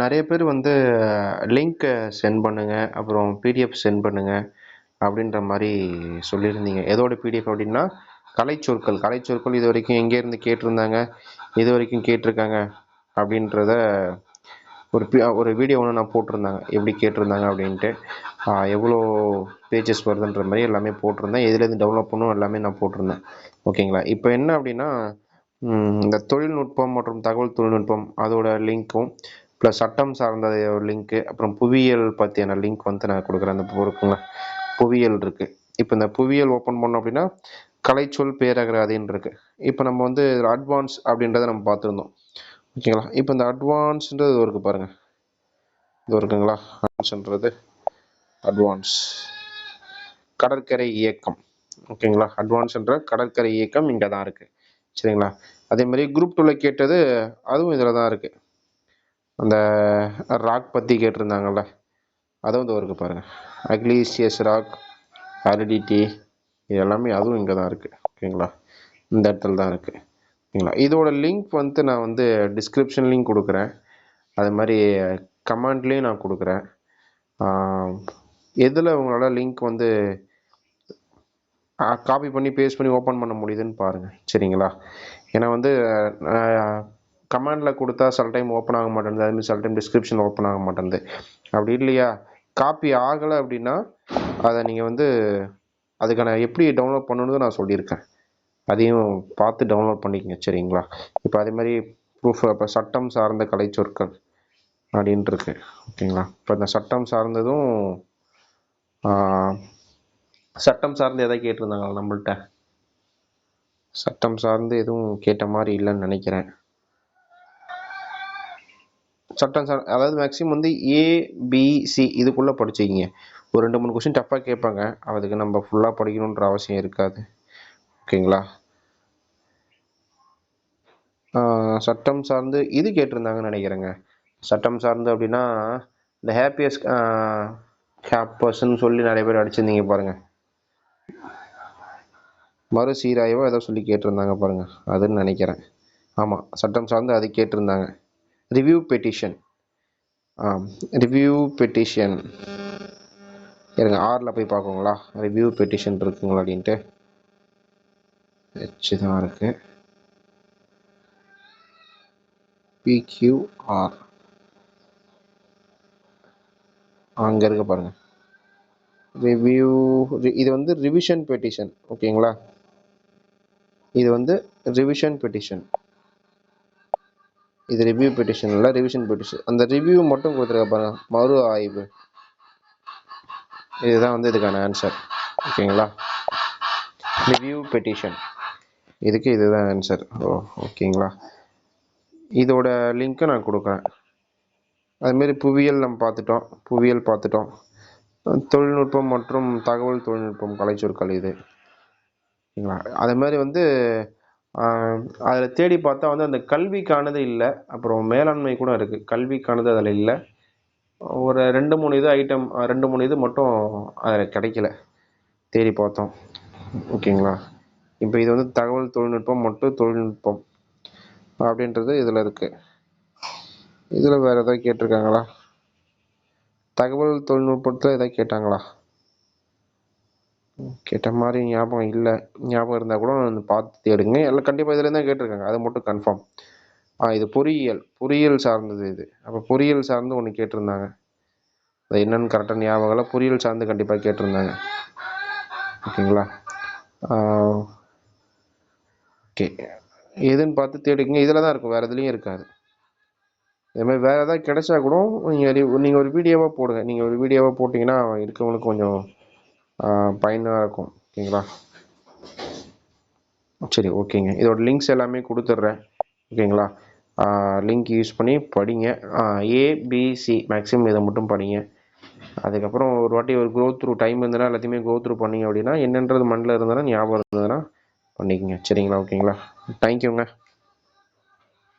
நிறைய பேர் வந்து லிங்க்கை சென்ட் பண்ணுங்கள் அப்புறம் பிடிஎஃப் சென்ட் பண்ணுங்கள் அப்படின்ற மாதிரி சொல்லியிருந்தீங்க. எதோட பிடிஎஃப் அப்படின்னா கலைச்சொற்கள் கலைச்சொற்கள் இது வரைக்கும் எங்கேருந்து கேட்டிருந்தாங்க இது வரைக்கும் கேட்டிருக்காங்க அப்படின்றத ஒரு ஒரு வீடியோ ஒன்று நான் போட்டிருந்தாங்க. எப்படி கேட்டிருந்தாங்க அப்படின்ட்டு எவ்வளோ பேஜஸ் வருதுன்ற மாதிரி எல்லாமே போட்டிருந்தேன். எதுலேருந்து டெவலப் பண்ணும் எல்லாமே நான் போட்டிருந்தேன். ஓகேங்களா? இப்போ என்ன அப்படின்னா இந்த தொழில்நுட்பம் மற்றும் தகவல் தொழில்நுட்பம் அதோட லிங்க்கும் ப்ளஸ் சட்டம் சார்ந்த லிங்க்கு அப்புறம் புவியியல் பற்றியான லிங்க் வந்து நான் கொடுக்குறேன். அந்த இருக்குங்களா புவியியல் இருக்குது இப்போ இந்த புவியியல் ஓப்பன் பண்ணோம் அப்படின்னா கலைச்சொல் பேரகராதின்னு இருக்குது இப்போ நம்ம வந்து அட்வான்ஸ் அப்படின்றத நம்ம பார்த்துருந்தோம். ஓகேங்களா? இப்போ இந்த அட்வான்ஸ்ன்றது இருக்குது பாருங்கள் இது இருக்குங்களா? அட்வான்ஸ்ன்றது அட்வான்ஸ் கடற்கரை இயக்கம். ஓகேங்களா? அட்வான்ஸ்ன்ற கடற்கரை இயக்கம் இங்கே தான் இருக்குது சரிங்களா? அதே மாதிரி குரூப் டூவில் கேட்டது அதுவும் இதில் தான் இருக்குது அந்த ராக் பற்றி கேட்டிருந்தாங்கல்ல அதுவும் இந்த இருக்குது பாருங்கள் அக்லீசியஸ் ராக் ஆரிடிட்டி இது எல்லாமே அதுவும் இங்கே தான் இருக்குது ஓகேங்களா இந்த இடத்துல தான் இருக்குது ஓகேங்களா இதோட லிங்க் வந்து நான் வந்து டிஸ்கிரிப்ஷன்லேயும் கொடுக்குறேன். அது மாதிரி கமெண்ட்லேயும் நான் கொடுக்குறேன். எதில் உங்களால் லிங்க் வந்து காப்பி பண்ணி பேஸ்ட் பண்ணி ஓப்பன் பண்ண முடியுதுன்னு பாருங்கள் சரிங்களா? ஏன்னா வந்து கமாண்டில் கொடுத்தா சில டைம் ஓப்பன் ஆக மாட்டேங்குது அதுமாதிரி சில டைம் டிஸ்கிரிப்ஷன் ஓப்பன் ஆக மாட்டேங்குது அப்படி இல்லையா? காப்பி ஆகலை அப்படின்னா அதை நீங்கள் வந்து அதுக்கான எப்படி டவுன்லோட் பண்ணணுன்னு நான் சொல்லியிருக்கேன். அதையும் பார்த்து டவுன்லோட் பண்ணிக்கங்க சரிங்களா? இப்போ அதே மாதிரி ப்ரூஃப் இப்போ சட்டம் சார்ந்த கலைச்சொற்கள் அப்படின்ட்டு இருக்கு ஓகேங்களா? இப்போ இந்த சட்டம் சார்ந்ததும் சட்டம் சார்ந்து எதாவது கேட்டிருந்தாங்களா நம்மள்கிட்ட சட்டம் சார்ந்து எதுவும் கேட்ட மாதிரி இல்லைன்னு நினைக்கிறேன். சட்டம் சார் அதாவது மேக்ஸிமம் வந்து ஏபிசி இதுக்குள்ளே படிச்சிக்கிங்க. ஒரு ரெண்டு மூணு கொஸ்டின் டஃப்பாக கேட்பாங்க. அதுக்கு நம்ம ஃபுல்லாக படிக்கணுன்ற அவசியம் இருக்காது. ஓகேங்களா? சட்டம் சார்ந்து இது கேட்டிருந்தாங்கன்னு நினைக்கிறேங்க. சட்டம் சார்ந்து அப்படின்னா இந்த ஹாப்பியஸ்ட் பர்சன் சொல்லி நிறைய பேர் அடிச்சிருந்தீங்க பாருங்கள் மறு சீராய்வோ ஏதோ சொல்லி கேட்டிருந்தாங்க பாருங்கள் அதுன்னு நினைக்கிறேன். ஆமாம் சட்டம் சார்ந்து அது கேட்டிருந்தாங்க. ரிவ்யூ பெட்டிஷன் ரிவ்யூ பெட்டிஷன் இருங்க ஆறில் போய் பார்க்குங்களா? ரிவ்யூ பெட்டிஷன் இருக்குங்களா அப்படின்ட்டு. ஹெச் தான் இருக்கு. பிக்யூஆர் அங்கே இருக்க பாருங்க. ரிவ்யூ இது வந்து ரிவிஷன் பெட்டிஷன் ஓகேங்களா இது வந்து ரிவிஷன் பெட்டிஷன் இது ரிவ்யூ பெட்டிஷன் இல்லை ரிவிஷன் பெட்டிஷன் அந்த ரிவ்யூ மட்டும் கொடுத்துருக்க பாருங்க. மறு ஆய்வு. இதுதான் வந்து இதுக்கான ஆன்சர் ஓகேங்களா ரிவ்யூ பெட்டிஷன் இதுக்கு இதுதான் ஆன்சர் ஓ ஓகேங்களா இதோட லிங்க்கை நான் கொடுக்குறேன். அதுமாரி புவியியல் நம்ம பார்த்துட்டோம். புவியியல் பார்த்துட்டோம். தொழில்நுட்பம் மற்றும் தகவல் தொழில்நுட்பம் கலைச்சொற்கள் இது. ஓகேங்களா அது மாதிரி வந்து அதில் தேடி பார்த்தா வந்து அந்த கல்விக்கானது இல்லை. அப்புறம் மேலாண்மை கூட இருக்குது கல்விக்கானது அதில் இல்லை. ஒரு ரெண்டு மூணு இது ஐட்டம் ரெண்டு மூணு இது மட்டும் அதில் கிடைக்கல. தேடி பார்த்தோம். ஓகேங்களா? இப்போ இது வந்து தகவல் தொழில்நுட்பம் மற்றும் தொழில்நுட்பம் அப்படின்றது இதில் இருக்குது இதில் வேறு எதாவது கேட்டிருக்காங்களா? தகவல் தொழில்நுட்பத்தில் எதாவது கேட்டாங்களா? கேட்ட மாதிரி ஞாபகம் இல்லை. ஞாபகம் இருந்தால் கூட பார்த்து தேடுங்க. எல்லாம் கண்டிப்பாக இதில் தான் கேட்டிருக்காங்க. அது மட்டும் கன்ஃபார்ம் ஆ இது பொறியியல். பொறியியல் சார்ந்தது இது. அப்போ பொறியியல் சார்ந்து ஒன்று கேட்டிருந்தாங்க. அது என்னென்னு கரெக்டாக ஞாபகம் இல்லை. பொறியியல் சார்ந்து கண்டிப்பாக கேட்டிருந்தாங்க. ஓகேங்களா? ஓகே. எதுன்னு பார்த்து தேடிக்கங்க இதில் தான் இருக்கும். வேறு எதுலேயும் இருக்காது. இதுமாதிரி வேறு எதாவது கிடைச்சா கூட நீங்கள் நீங்கள் ஒரு வீடியோவாக போடுங்க. நீங்கள் ஒரு வீடியோவாக போட்டிங்கன்னா இருக்கவங்களுக்கு கொஞ்சம் பயனாக இருக்கும். ஓகேங்களா? சரி ஓகேங்க. இதோட லிங்க்ஸ் எல்லாமே கொடுத்துட்றேன். ஓகேங்களா? லிங்க் யூஸ் பண்ணி படிங்க. ஏபிசி மேக்ஸிமம் இதை மட்டும் படிங்க. அதுக்கப்புறம் ஒரு வாட்டி ஒரு க்ரோ த்ரூ டைம் இருந்ததுன்னா எல்லாத்தையுமே க்ரோ த்ரூ பண்ணிங்க அப்படின்னா என்னன்றது மண்ணில் இருந்ததுன்னா ஞாபகம் இருந்ததுன்னா பண்ணிக்கோங்க. சரிங்களா? ஓகேங்களா? தேங்க்யூங்க